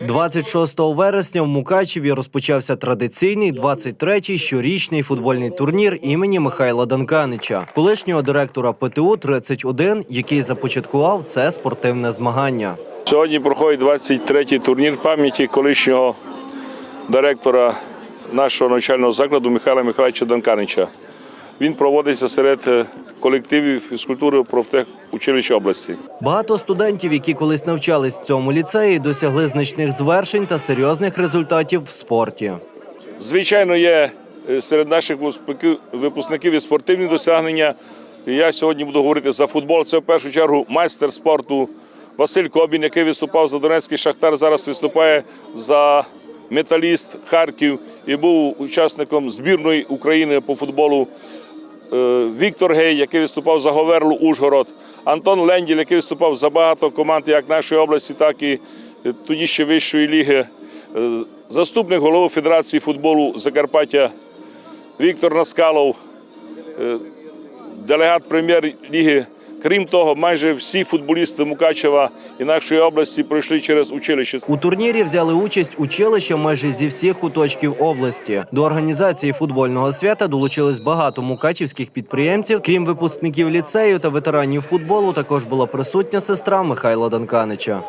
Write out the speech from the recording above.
26 вересня в Мукачеві розпочався традиційний 23-й щорічний футбольний турнір імені Михайла Данканича, колишнього директора ПТУ 31, який започаткував це спортивне змагання. Сьогодні проходить 23-й турнір пам'яті колишнього директора нашого навчального закладу Михайла Михайловича Данканича. Він проводиться серед е, колективів фізкультури профтехучилища області. Багато студентів, які колись навчались в цьому ліцеї, досягли значних звершень та серйозних результатів в спорті. Звичайно, є е, серед наших випускників- випускників і спортивні досягнення. Я сьогодні буду говорити за футбол. Це в першу чергу майстер спорту Василь Кобін, який виступав за Донецький Шахтар, зараз виступає за металіст Харків і був учасником збірної України по футболу. Е, Віктор Гей, який виступав за Говерлу Ужгород, Антон Ленділь, який виступав за багато команд як нашої області, так і е, тоді ще вищої ліги. Е, Заступник голови Федерації футболу Закарпаття Віктор Наскалов, делегат прем'єр-ліги. Крім того, майже всі футболісти Мукачева і нашої області пройшли через училище. У турнірі взяли участь училища майже зі всіх куточків області. До організації футбольного свята долучились багато мукачівських підприємців. Крім випускників ліцею та ветеранів футболу, також була присутня сестра Михайла Данканича.